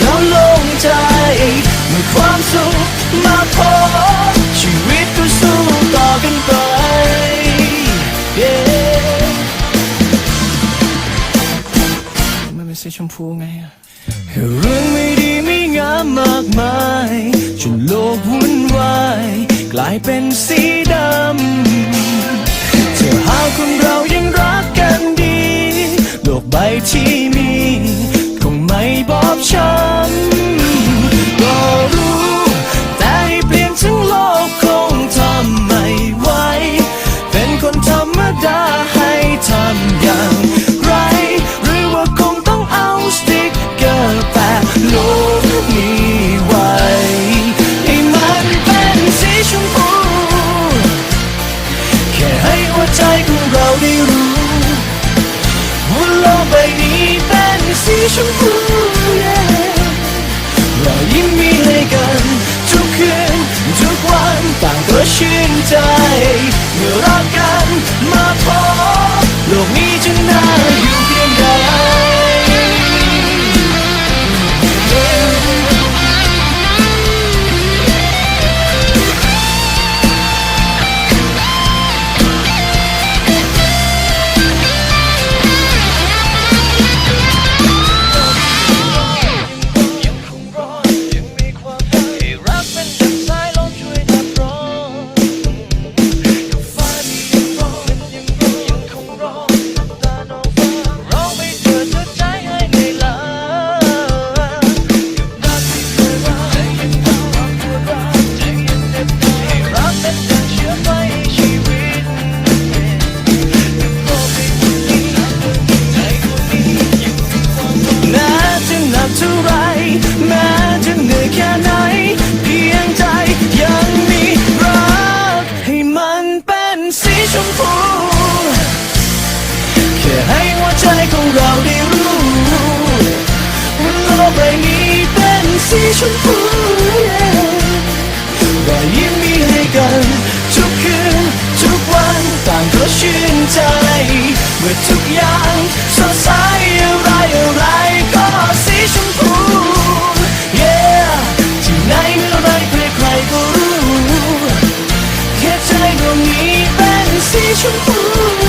แล้วลงใจ เมื่อความสุขมาพอชีวิตก็สู้ต่อกันไป มันเป็นสีชมพูไงอะเรื่องไม่ดีไม่งามมากมายจนโลกวุ่นวายกลายเป็นสีดำเธอหาคนเรายังรักกันดี โลกใบที่มี คงไม่บอบช้ำ ชมพูรอยยิ้มมีให้กันทุกคืนทุกวันต่างก็ชื่นใจ เมื่อรักกันมาพอโลกนี้จะน่าอยู่ ใจของเราได้รู้ว่าโลกใบนี้เป็นสีชมพูรอยยิ้มมีให้กันทุกคืนทุกวันต่างก็ชื่นใจ เมื่อทุกอย่างสดใสอะไรอะไรก็สีชมพู yeah ที่ไหนเมื่อไรใครๆก็รู้แค่ใจดวงนี้เป็นสีชมพู